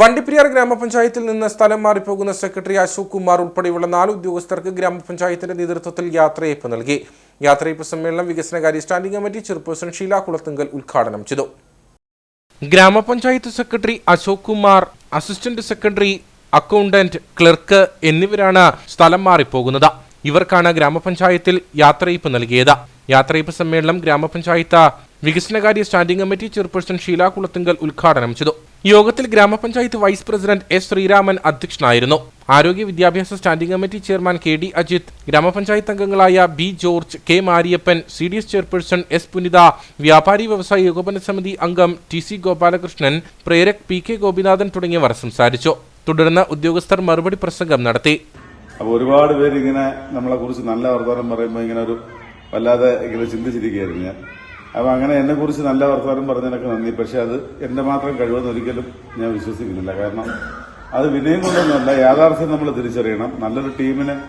വണ്ടിപ്പെരിയാർ ഗ്രാമപഞ്ചായത്തിൽ നിന്ന് സ്ഥലം മാറിപ്പോകുന്ന സെക്രട്ടറി അശോക് കുമാർ ഉൾപ്പെടെയുള്ള നാല് ഉദ്യോഗസ്ഥർക്ക് ഗ്രാമപഞ്ചായത്തിന്റെ നേതൃത്വത്തിൽ യാത്രയയപ്പ് നൽകി. യാത്രയപ്പ് സമ്മേളനം വികസനകാര്യ standing committee chairperson Sheela Kulathunkal ഉദ്ഘാടനം ചെയ്തു. Gramapanchayat secretary Ashok Kumar assistant secretary accountant clerk എന്നിവരാണ് സ്ഥലം മാറിപ്പോകുന്നത്. ഇവർക്കാണ് ഗ്രാമപഞ്ചായത്തിൽ യാത്രയപ്പ് നൽകിയത്. യാത്രയപ്പ് സമ്മേളനം ഗ്രാമപഞ്ചായത്ത് വികസനകാര്യ standing committee chairperson Sheela Kulathunkal ഉദ്ഘാടനം ചെയ്തു. യോഗത്തിൽ ഗ്രാമപഞ്ചായത്ത് വൈസ് പ്രസിഡന്റ് എസ് ശ്രീരാമൻ അധ്യക്ഷനായിരുന്നു. ആരോഗ്യ വിദ്യാഭ്യാസ standing committee chairman K D Ajith gramapanchayat അംഗങ്ങളായ B George K Mariappan C D S chairperson S Punitha വ്യാപാരി വ്യവസായ ഏകോപന സമിതി അംഗം T C Gopalakrishnan prerak P K Gopinathan തുടങ്ങിയവർ സംസാരിച്ചു. തുടർന്ന് ഉദ്യോഗസ്ഥർ മറുപടി പ്രസംഗം നടത്തി. അപ്പോൾ ഒരുപാട് പേര് ഇങ്ങനെ നമ്മളെ കുറിച്ച് നല്ല വർത്തമാനം പറയുമ്പോൾ ഇങ്ങനെ ഒരു വല്ലാതെ ഇങ്ങനെ ചിന്തിച്ചിരിക്കുകയായിരുന്നു ഞാൻ. അപ്പോൾ അങ്ങനെ എന്നെ കുറിച്ച് നല്ല വർത്തമാനം പറഞ്ഞതിനൊക്കെ നന്ദി. പക്ഷെ അത് എന്റെ മാത്രം കഴിവെന്ന് ഒരിക്കലും ഞാൻ വിശ്വസിക്കുന്നില്ല. കാരണം അത് വിനയം കൊണ്ടൊന്നുമല്ല യാഥാർത്ഥ്യം നമ്മൾ തിരിച്ചറിയണം. നല്ലൊരു ടീമിനെ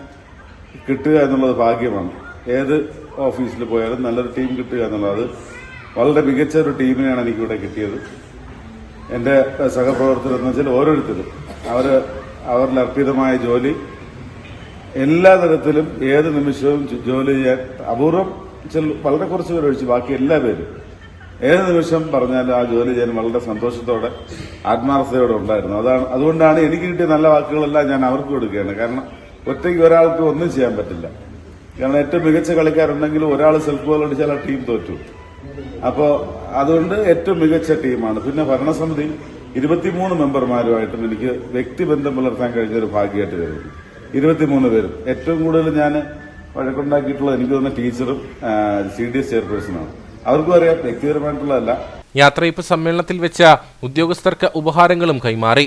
കിട്ടുക എന്നുള്ളത് ഭാഗ്യമാണ്. ഏത് ഓഫീസിൽ പോയാലും നല്ലൊരു ടീം കിട്ടുക എന്നുള്ളത്. വളരെ മികച്ച ഒരു ടീമിനെയാണ് എനിക്കിവിടെ കിട്ടിയത്. എന്റെ സഹപ്രവർത്തകർ എന്ന് വെച്ചാൽ ഓരോരുത്തരും. അവർ അവരിൽ അർപ്പിതമായ ജോലി. എല്ലാ തരത്തിലും ഏത് നിമിഷവും ജോലി ചെയ്യാൻ അപൂർവം വളരെ കുറച്ച് പേര് ഒഴിച്ച് ബാക്കി എല്ലാ പേരും. ഏത് നിമിഷം പറഞ്ഞാലും ആ ജോലി ചെയ്യാൻ വളരെ സന്തോഷത്തോടെ ആത്മാർത്ഥതയോടെ ഉണ്ടായിരുന്നു. അതാണ് അതുകൊണ്ടാണ് എനിക്ക് കിട്ടിയ നല്ല വാക്കുകളെല്ലാം ഞാൻ അവർക്ക് കൊടുക്കുകയാണ്. കാരണം ഒറ്റയ്ക്ക് ഒരാൾക്ക് ഒന്നും ചെയ്യാൻ പറ്റില്ല. കാരണം ഏറ്റവും മികച്ച കളിക്കാരുണ്ടെങ്കിലും ഒരാൾ സെൽഫ് ഗോൾ അടിച്ചാൽ ആ ടീം തോറ്റു. അപ്പോൾ അതുകൊണ്ട് ഏറ്റവും മികച്ച ടീമാണ്. പിന്നെ ഭരണസമിതി ഇരുപത്തിമൂന്ന് മെമ്പർമാരുമായിട്ടും എനിക്ക് വ്യക്തിബന്ധം പുലർത്താൻ കഴിഞ്ഞ ഒരു ഭാഗ്യമായിട്ട് കരുതി. ഇരുപത്തിമൂന്ന് പേരും. ഏറ്റവും കൂടുതൽ ഞാൻ വഴക്കുണ്ടാക്കിയിട്ടുള്ളത് എനിക്ക് തന്നെ ടീച്ചറും സി ഡി എസ് ചെയർപേഴ്സണാണ്. അവർക്കും അറിയാം വ്യക്തിപരമായിട്ടുള്ളതല്ല. യാത്രയിപ്പ് സമ്മേളനത്തിൽ വെച്ച ഉദ്യോഗസ്ഥർക്ക് ഉപഹാരങ്ങളും കൈമാറി.